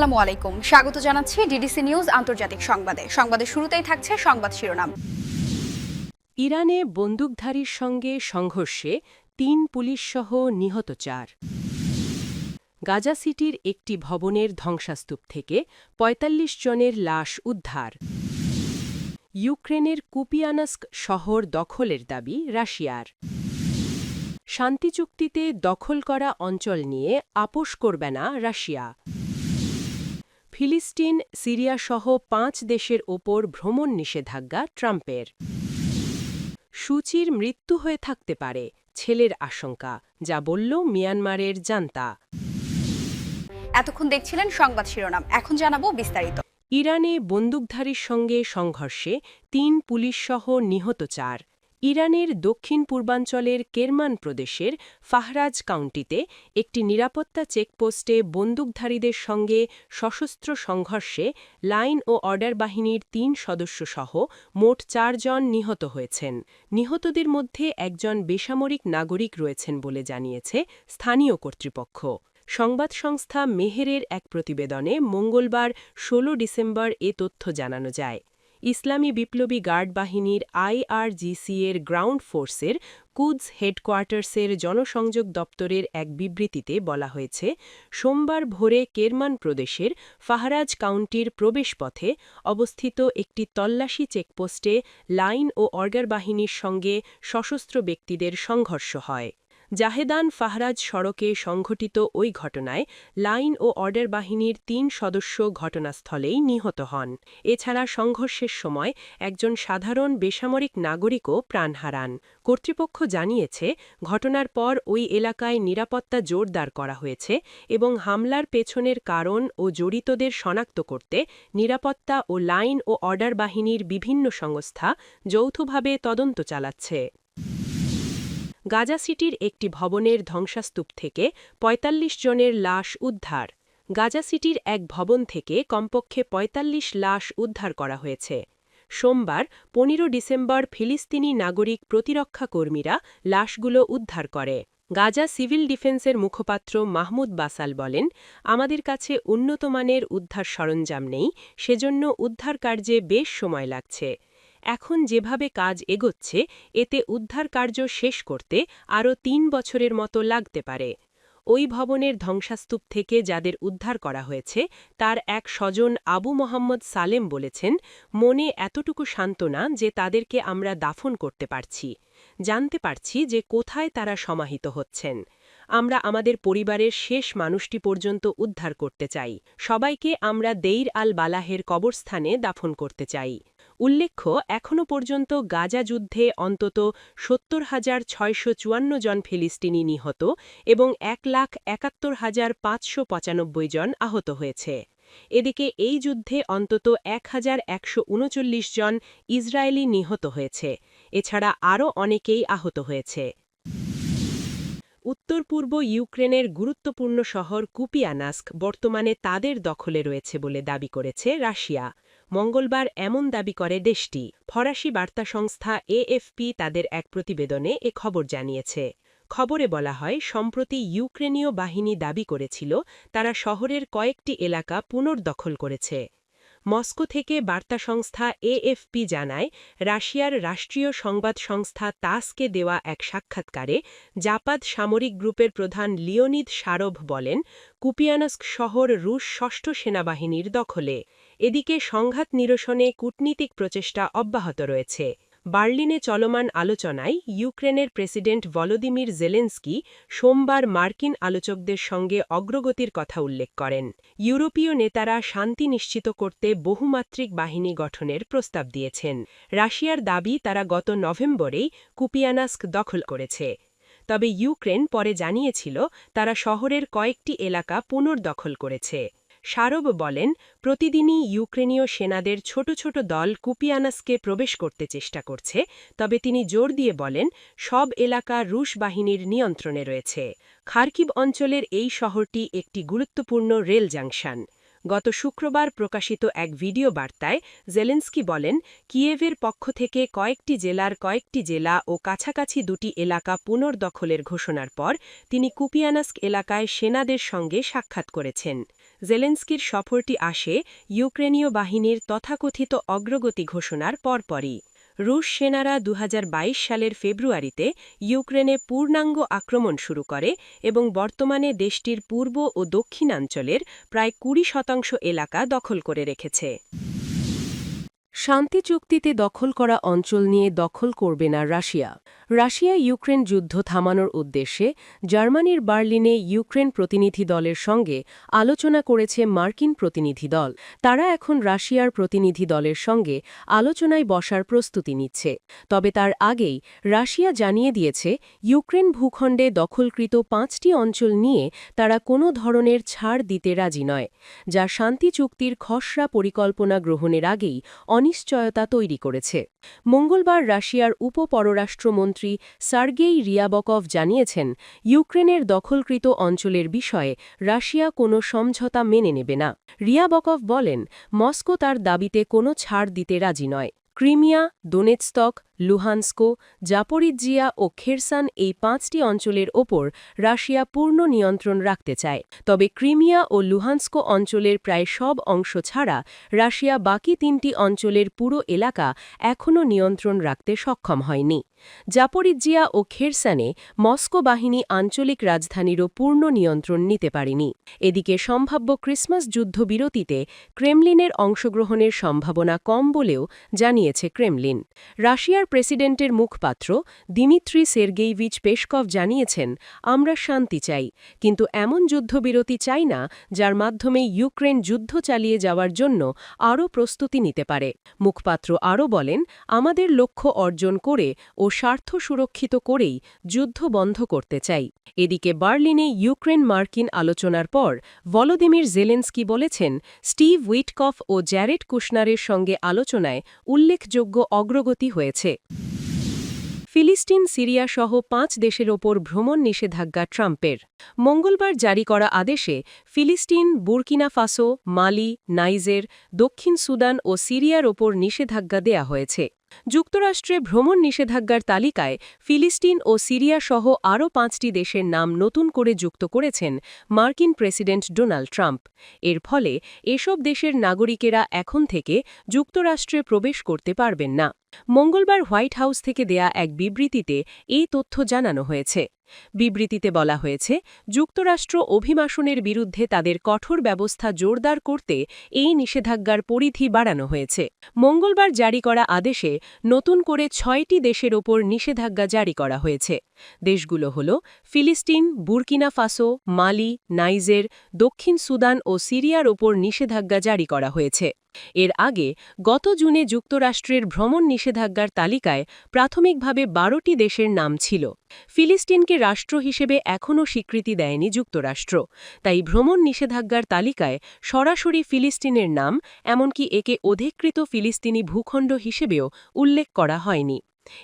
আসসালামু আলাইকুম। স্বাগত জানাচ্ছি ডিডিসি নিউজ আন্তর্জাতিক সংবাদে। সংবাদের শুরুতেই থাকছে সংবাদ শিরোনাম। ইরানে বন্দুকধারীর সঙ্গে সংঘর্ষে তিন পুলিশসহ নিহত চার। গাজা সিটির একটি ভবনের ধ্বংসাস্তূপ থেকে ৪৫ জনের লাশ উদ্ধার। ইউক্রেনের কুপিয়ানস্ক শহর দখলের দাবি রাশিয়ার। শান্তি চুক্তিতে দখল করা অঞ্চল নিয়ে আপোষ করবে না রাশিয়া। ফিলিস্তিন সিরিয়াসহ পাঁচ দেশের ওপর ভ্রমণ নিষেধাজ্ঞা ট্রাম্পের। সূচির মৃত্যু হয়ে থাকতে পারে ছেলের আশঙ্কা যা বলল মিয়ানমারের জান্তা। এতক্ষণ দেখছিলেন সংবাদ শিরোনাম এখন জানাব বিস্তারিত। ইরানে বন্দুকধারীর সঙ্গে সংঘর্ষে তিন পুলিশসহ নিহত চার। ইরানের দক্ষিণ পূর্বাঞ্চলের কেরমান প্রদেশের ফাহরাজ কাউন্টিতে একটি নিরাপত্তা চেকপোস্টে বন্দুকধারীদের সঙ্গে সশস্ত্র সংঘর্ষে লাইন ও অর্ডার বাহিনীর তিন সদস্যসহ মোট চারজন নিহত হয়েছেন। নিহতদের মধ্যে একজন বেসামরিক নাগরিক রয়েছেন বলে জানিয়েছে স্থানীয় কর্তৃপক্ষ। সংবাদ সংস্থা মেহেরের এক প্রতিবেদনে মঙ্গলবার ১৬ ডিসেম্বর এ তথ্য জানানো যায়। ইসলামী বিপ্লবী গার্ড বাহিনীর আইআরজিসি এর গ্রাউন্ড ফোর্সের কুদস হেডকোয়ার্টার্সের জনসংযোগ দপ্তরের এক বিবৃতিতে বলা হয়েছে, সোমবার ভোরে কেরমান প্রদেশের ফাহারাজ কাউন্টির প্রবেশপথে অবস্থিত একটি তল্লাশি চেকপোস্টে লাইন ও অর্গার বাহিনীর সঙ্গে সশস্ত্র ব্যক্তিদের সংঘর্ষ হয়। জাহেদান ফাহরাজ সড়কে সংঘটিত ওই ঘটনায় লাইন ও অর্ডার বাহিনীর তিন সদস্য ঘটনাস্থলেই নিহত হন। এছাড়া সংঘর্ষের সময় একজন সাধারণ বেসামরিক নাগরিকও প্রাণ হারান। কর্তৃপক্ষ জানিয়েছে, ঘটনার পর ওই এলাকায় নিরাপত্তা জোরদার করা হয়েছে এবং হামলার পেছনের কারণ ও জড়িতদের শনাক্ত করতে নিরাপত্তা ও লাইন ও অর্ডার বাহিনীর বিভিন্ন সংস্থা যৌথভাবে তদন্ত চালাচ্ছে। গাজা সিটির একটি ভবনের ধ্বংসাস্তূপ থেকে ৪৫ জনের লাশ উদ্ধার। গাজা সিটির এক ভবন থেকে কমপক্ষে ৪৫ লাশ উদ্ধার করা হয়েছে। সোমবার, পনেরো ডিসেম্বর ফিলিস্তিনি নাগরিক প্রতিরক্ষা কর্মীরা লাশগুলো উদ্ধার করে। গাজা সিভিল ডিফেন্সের মুখপাত্র মাহমুদ বাসাল বলেন, আমাদের কাছে উন্নতমানের উদ্ধার সরঞ্জাম নেই, সেজন্য উদ্ধার কার্যে বেশ সময় লাগছে। এখন যেভাবে কাজ এগোচ্ছে, এতে উদ্ধার কার্য শেষ করতে আরও তিন বছরের মতো লাগতে পারে। ওই ভবনের ধ্বংসাস্তূপ থেকে যাদের উদ্ধার করা হয়েছে, তার এক স্বজন আবু মোহাম্মদ সালেম বলেছেন, মনে এতটুকু সান্ত্বনা যে তাদেরকে আমরা দাফন করতে পারছি। জানতে পারছি যে কোথায় তারা সমাহিত হচ্ছেন। আমরা আমাদের পরিবারের শেষ মানুষটি পর্যন্ত উদ্ধার করতে চাই। সবাইকে আমরা দেইর আল বালাহের কবরস্থানে দাফন করতে চাই। উল্লেখ্য, এখনও পর্যন্ত গাজা যুদ্ধে অন্তত সত্তর হাজার ছয়শো চুয়ান্ন জন ফিলিস্তিনি নিহত এবং এক লাখ একাত্তর হাজার পাঁচশো পঁচানব্বই জন আহত হয়েছে। এদিকে এই যুদ্ধে অন্তত এক হাজার একশো উনচল্লিশ জন ইসরায়েলি নিহত হয়েছে। এছাড়া আরও অনেকেই আহত হয়েছে। উত্তর পূর্ব ইউক্রেনের গুরুত্বপূর্ণ শহর কুপিয়ানাস্ক বর্তমানে তাদের দখলে রয়েছে বলে দাবি করেছে রাশিয়া। মঙ্গলবার এমন দাবি করে দেশটি। ফরাসি বার্তা সংস্থা এএফপি তাদের এক প্রতিবেদনে এ খবর জানিয়েছে। খবরে বলা হয়, সম্প্রতি ইউক্রেনীয় বাহিনী দাবি করেছিল, তারা শহরের কয়েকটি এলাকা পুনর্দখল করেছে। মস্কো থেকে বার্তা সংস্থা এএফপি জানায়, রাশিয়ার রাষ্ট্রীয় সংবাদ সংস্থা তাসকে দেওয়া এক সাক্ষাৎকারে জাপাদ সামরিক গ্রুপের প্রধান লিওনিদ সারভ বলেন, কুপিয়ানস্ক শহর রুশ ষষ্ঠ সেনাবাহিনীর দখলে। এদিকে সংঘাত নিরসনে কূটনীতিক প্রচেষ্টা অব্যাহত রয়েছে। বার্লিনে চলমান আলোচনায় ইউক্রেনের প্রেসিডেন্ট ভলোদিমির জেলেন্সকি সোমবার মার্কিন আলোচকদের সঙ্গে অগ্রগতির কথা উল্লেখ করেন। ইউরোপীয় নেতারা শান্তি নিশ্চিত করতে বহুমাত্রিক বাহিনী গঠনের প্রস্তাব দিয়েছেন। রাশিয়ার দাবি তারা গত নভেম্বরেই কুপিয়ানাস্ক দখল করেছে। তবে ইউক্রেন পরে জানিয়েছিল, তারা শহরের কয়েকটি এলাকা পুনর্দখল করেছে। সারব বলেন, প্রতিদিনই ইউক্রেনীয় সেনাদের ছোট ছোট দল কুপিয়ানাসকে প্রবেশ করতে চেষ্টা করছে, তবে তিনি জোর দিয়ে বলেন, সব এলাকা রুশ বাহিনীর নিয়ন্ত্রণে রয়েছে। খার্কিব অঞ্চলের এই শহরটি একটি গুরুত্বপূর্ণ রেল জাংশন। গত শুক্রবার প্রকাশিত এক ভিডিও বার্তায় জেলেন্সকি বলেন, কিয়েভের পক্ষ থেকে কয়েকটি জেলার কয়েকটি জেলা ও কাছাকাছি দুটি এলাকা পুনর্দখলের ঘোষণার পর তিনি কুপিয়ানাস্ক এলাকায় সেনাদের সঙ্গে সাক্ষাৎ করেছেন। জেলেন্সকির সফরটি আসে ইউক্রেনীয় বাহিনীর তথাকথিত অগ্রগতি ঘোষণার পরপরই। রুশ সেনারা দু হাজার বাইশ সালের ফেব্রুয়ারিতে ইউক্রেনে পূর্ণাঙ্গ আক্রমণ শুরু করে এবং বর্তমানে দেশটির পূর্ব ও দক্ষিণাঞ্চলের প্রায় কুড়ি শতাংশ এলাকা দখল করে রেখেছে। শান্তি চুক্তিতে দখল করা অঞ্চল নিয়ে দখল করবে না রাশিয়া। রাশিয়া ইউক্রেন যুদ্ধ থামানোর উদ্দেশ্যে জার্মানির বার্লিনে ইউক্রেন প্রতিনিধি দলের সঙ্গে আলোচনা করেছে মার্কিন প্রতিনিধি দল। তারা এখন রাশিয়ার প্রতিনিধি দলের সঙ্গে আলোচনায় বসার প্রস্তুতি নিচ্ছে। তবে তার আগেই রাশিয়া জানিয়ে দিয়েছে, ইউক্রেন ভূখণ্ডে দখলকৃত পাঁচটি অঞ্চল নিয়ে তারা কোনো ধরনের ছাড় দিতে রাজি নয়, যা শান্তি চুক্তির খসড়া পরিকল্পনা গ্রহণের আগেই অনিশ্চয়তা তৈরি করেছে। মঙ্গলবার রাশিয়ার উপপররাষ্ট্রমন্ত্রী সার্গেই রিয়াবকভ জানিয়েছেন, ইউক্রেনের দখলকৃত অঞ্চলের বিষয়ে রাশিয়া কোনো সমঝোতা মেনে নেবে না। রিয়াবকভ বলেন, মস্কো তার দাবিতে কোনো ছাড় দিতে রাজি নয়। ক্রিমিয়া দোনেৎস্তক লুহানস্কো, জাপরিজিয়া ও খেরসান এই পাঁচটি অঞ্চলের ওপর রাশিয়া পূর্ণ নিয়ন্ত্রণ রাখতে চায়। তবে ক্রিমিয়া ও লুহানস্কো অঞ্চলের প্রায় সব অংশ ছাড়া রাশিয়া বাকি তিনটি অঞ্চলের পুরো এলাকা এখনও নিয়ন্ত্রণ রাখতে সক্ষম হয়নি। জাপরিজিয়া ও খেরসানে মস্কো বাহিনী আঞ্চলিক রাজধানীরও পূর্ণ নিয়ন্ত্রণ নিতে পারেনি। এদিকে সম্ভাব্য ক্রিসমাস যুদ্ধবিরতিতে ক্রেমলিনের অংশগ্রহণের সম্ভাবনা কম বলেও জানিয়েছে ক্রেমলিন। রাশিয়ার প্রেসিডেন্টের মুখপাত্র দিমিত্রি সের্গেইভিচ পেশকভ জানিয়েছেন, আমরা শান্তি চাই, কিন্তু এমন যুদ্ধবিরতি চাই না, যার মাধ্যমে ইউক্রেন যুদ্ধ চালিয়ে যাওয়ার জন্য আরও প্রস্তুতি নিতে পারে। মুখপাত্র আরও বলেন, আমাদের লক্ষ্য অর্জন করে ও স্বার্থ সুরক্ষিত করেই যুদ্ধ বন্ধ করতে চাই। এদিকে বার্লিনে ইউক্রেন মার্কিন আলোচনার পর ভলোদিমির জেলেন্সকি বলেছেন, স্টিভ উইটকফ ও জ্যারেড কুশনারের সঙ্গে আলোচনায় উল্লেখযোগ্য অগ্রগতি হয়েছে। ফিলিস্তিন, সিরিয়া সহ পাঁচ দেশের ওপর ভ্রমণ নিষেধাজ্ঞা ট্রাম্পের। মঙ্গলবার জারি করা আদেশে ফিলিস্তিন, বুর্কিনা ফাসো, মালি, নাইজের, দক্ষিণ সুদান ও সিরিয়ার ওপর নিষেধাজ্ঞা দেয়া হয়েছে। যুক্তরাষ্ট্রে ভ্রমণ নিষেধাজ্ঞার তালিকায় ফিলিস্তিন ও সিরিয়া সহ আরও পাঁচটি দেশের নাম নতুন করে যুক্ত করেছেন মার্কিন প্রেসিডেন্ট ডোনাল্ড ট্রাম্প। এর ফলে এসব দেশের নাগরিকেরা এখন থেকে যুক্তরাষ্ট্রে প্রবেশ করতে পারবেন না। মঙ্গলবার হোয়াইট হাউস থেকে দেয়া এক বিবৃতিতে এই তথ্য জানানো হয়েছে। বিবৃতিতে বলা হয়েছে, যুক্তরাষ্ট্র অভিবাসনের বিরুদ্ধে তাদের কঠোর ব্যবস্থা জোরদার করতে এই নিষেধাজ্ঞার পরিধি বাড়ানো হয়েছে। মঙ্গলবার জারি করা আদেশে নতুন করে ছয়টি দেশের ওপর নিষেধাজ্ঞা জারি করা হয়েছে। দেশগুলো হল ফিলিস্তিন, বুর্কিনা ফাসো, মালি, নাইজের, দক্ষিণ সুদান ও সিরিয়ার ওপর নিষেধাজ্ঞা জারি করা হয়েছে। এর আগে, গত জুনে যুক্তরাষ্ট্রের ভ্রমণ নিষেধাজ্ঞার তালিকায় প্রাথমিকভাবে বারোটি দেশের নাম ছিল। ফিলিস্তিনকে রাষ্ট্র হিসেবে এখনও স্বীকৃতি দেয়নি যুক্তরাষ্ট্র। তাই ভ্রমণ নিষেধাজ্ঞার তালিকায় সরাসরি ফিলিস্তিনের নাম, এমনকি একে অধিকৃত ফিলিস্তিনি ভূখণ্ড হিসেবেও উল্লেখ করা হয়নি।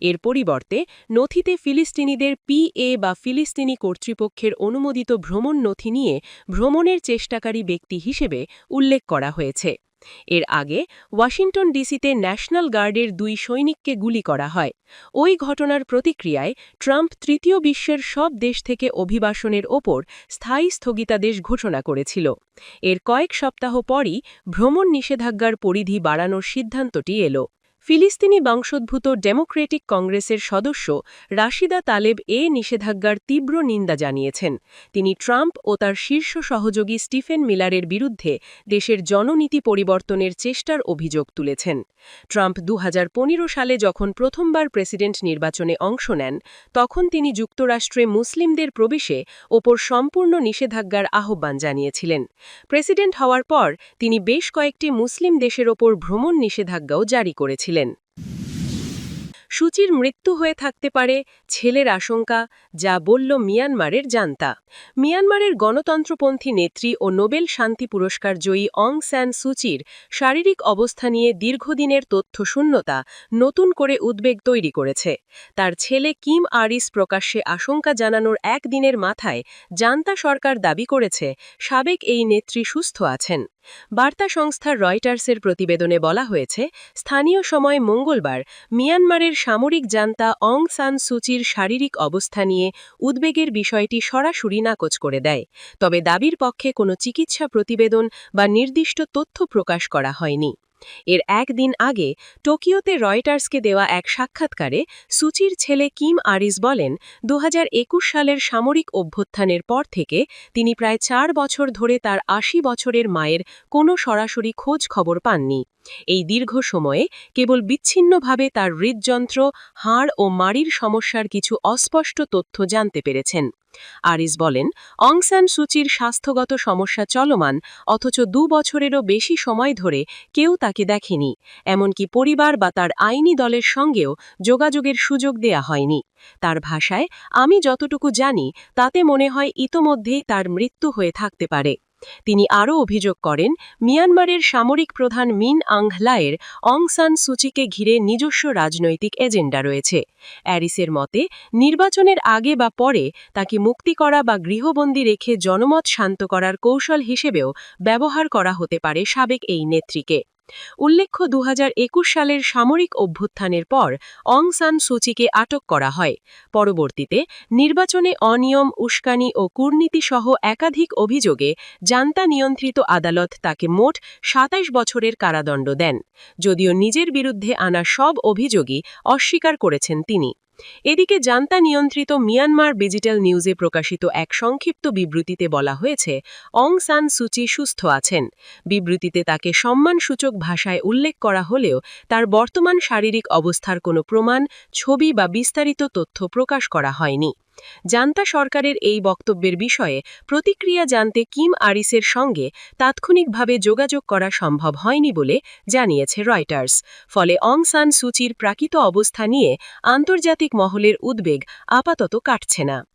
এর পরিবর্তে, নথিতে ফিলিস্তিনিদের পিএ বা ফিলিস্তিনি কর্তৃপক্ষের অনুমোদিত ভ্রমণ নথি নিয়ে ভ্রমণের চেষ্টাকারী ব্যক্তি হিসেবে উল্লেখ করা হয়েছে। এর আগে ওয়াশিংটন ডিসিতে ন্যাশনাল গার্ডের দুই সৈনিককে গুলি করা হয়। ওই ঘটনার প্রতিক্রিয়ায় ট্রাম্প তৃতীয় বিশ্বের সব দেশ থেকে অভিবাসনের ওপর স্থায়ী স্থগিতাদেশ ঘোষণা করেছিল। এর কয়েক সপ্তাহ পরই ভ্রমণ নিষেধাজ্ঞার পরিধি বাড়ানোর সিদ্ধান্তটি এলো। ফিলিস্তিনি বংশোদ্ভূত ডেমোক্রেটিক কংগ্রেসের সদস্য রাশিদা তালেব এ নিষেধাজ্ঞার তীব্র নিন্দা জানিয়েছেন। তিনি ট্রাম্প ও তার শীর্ষ সহযোগী স্টিফেন মিলারের বিরুদ্ধে দেশের জননীতি পরিবর্তনের চেষ্টার অভিযোগ তুলেছেন। ট্রাম্প দু হাজার পনেরো সালে যখন প্রথমবার প্রেসিডেন্ট নির্বাচনে অংশ নেন, তখন তিনি যুক্তরাষ্ট্রে মুসলিমদের প্রবেশে ওপর সম্পূর্ণ নিষেধাজ্ঞার আহ্বান জানিয়েছিলেন। প্রেসিডেন্ট হওয়ার পর তিনি বেশ কয়েকটি মুসলিম দেশের ওপর ভ্রমণ নিষেধাজ্ঞাও জারি করেছিলেন। সূচির মৃত্যু হয়ে থাকতে পারে ছেলের আশঙ্কা, যা বলল মিয়ানমারের জান্তা। মিয়ানমারের গণতন্ত্রপন্থী নেত্রী ও নোবেল শান্তি পুরস্কার জয়ী অং স্যান সুচির শারীরিক অবস্থা নিয়ে দীর্ঘদিনের তথ্য শূন্যতা নতুন করে উদ্বেগ তৈরি করেছে। তার ছেলে কিম আরিস প্রকাশ্যে আশঙ্কা জানানোর একদিনের মাথায় জান্তা সরকার দাবি করেছে, সাবেক এই নেত্রী সুস্থ আছেন। বার্তা সংস্থা রয়টার্সের প্রতিবেদনে বলা হয়েছে, স্থানীয় সময় মঙ্গলবার মিয়ানমারের সামরিক জান্তা অং সান সুচির শারীরিক অবস্থা নিয়ে উদ্বেগের বিষয়টি সরাসরি নাকচ করে দেয়। তবে দাবির পক্ষে কোনো চিকিৎসা প্রতিবেদন বা নির্দিষ্ট তথ্য প্রকাশ করা হয়নি। এর একদিন আগে টোকিওতে রয়টার্সকে দেওয়া এক সাক্ষাৎকারে সুচির ছেলে কিম আরিস বলেন দু হাজার একুশ সালের সামরিক অভ্যুত্থানের পর থেকে তিনি প্রায় চার বছর ধরে তার আশি বছরের মায়ের কোনো সরাসরি খোঁজ খবর পাননি। এই দীর্ঘ সময়ে কেবল বিচ্ছিন্নভাবে তার হৃদযন্ত্র, হাড় ও মাড়ির সমস্যার কিছু অস্পষ্ট তথ্য জানতে পেরেছেন। আরিস বলেন, অং সান সুচির স্বাস্থ্যগত সমস্যা চলমান, অথচ দু বছরেরও বেশি সময় ধরে কেউ তাকে দেখেনি। এমনকি পরিবার বা তার আইনি দলের সঙ্গেও যোগাযোগের সুযোগ দেয়া হয়নি। তার ভাষায়, আমি যতটুকু জানি, তাতে মনে হয় ইতোমধ্যেই তার মৃত্যু হয়ে থাকতে পারে। তিনি আরও অভিযোগ করেন, মিয়ানমারের সামরিক প্রধান মিন আংহলায়ের অং সান সুচিকে ঘিরে নিজস্ব রাজনৈতিক এজেন্ডা রয়েছে। অ্যারিসের মতে, নির্বাচনের আগে বা পরে তাকে মুক্তি করা বা গৃহবন্দী রেখে জনমত শান্ত করার কৌশল হিসেবেও ব্যবহার করা হতে পারে সাবেক এই নেত্রীকে। উল্লেখ্য দু হাজার একুশ সালের সামরিক অভ্যুত্থানের পর অং সান সুচিকে আটক করা হয়। পরবর্তীতে নির্বাচনে অনিয়ম, উস্কানি ও কূটনীতিসহ একাধিক অভিযোগে জান্তা নিয়ন্ত্রিত আদালত তাকে মোট সাতাইশ বছরের কারাদণ্ড দেন। যদিও নিজের বিরুদ্ধে আনা সব অভিযোগই অস্বীকার করেছেন তিনি। এদিকে জান্তা নিয়ন্ত্রিত মিয়ানমার ডিজিটাল নিউজে প্রকাশিত এক সংক্ষিপ্ত বিবৃতিতে বলা হয়েছে, অং সান সুচি সুস্থ আছেন। বিবৃতিতে তাকে সম্মানসূচক ভাষায় উল্লেখ করা হলেও তার বর্তমান শারীরিক অবস্থার কোনো প্রমাণ, ছবি বা বিস্তারিত তথ্য প্রকাশ করা হয়নি। জান্তা সরকারের এই বক্তব্যের বিষয়ে প্রতিক্রিয়া জানতে কিম আরিসের সঙ্গে তাৎক্ষণিকভাবে যোগাযোগ করা সম্ভব হয়নি বলে জানিয়েছে রয়টার্স। ফলে অং সান সুচির প্রাকৃত অবস্থা নিয়ে আন্তর্জাতিক মহলের উদ্বেগ আপাতত কাটছে না।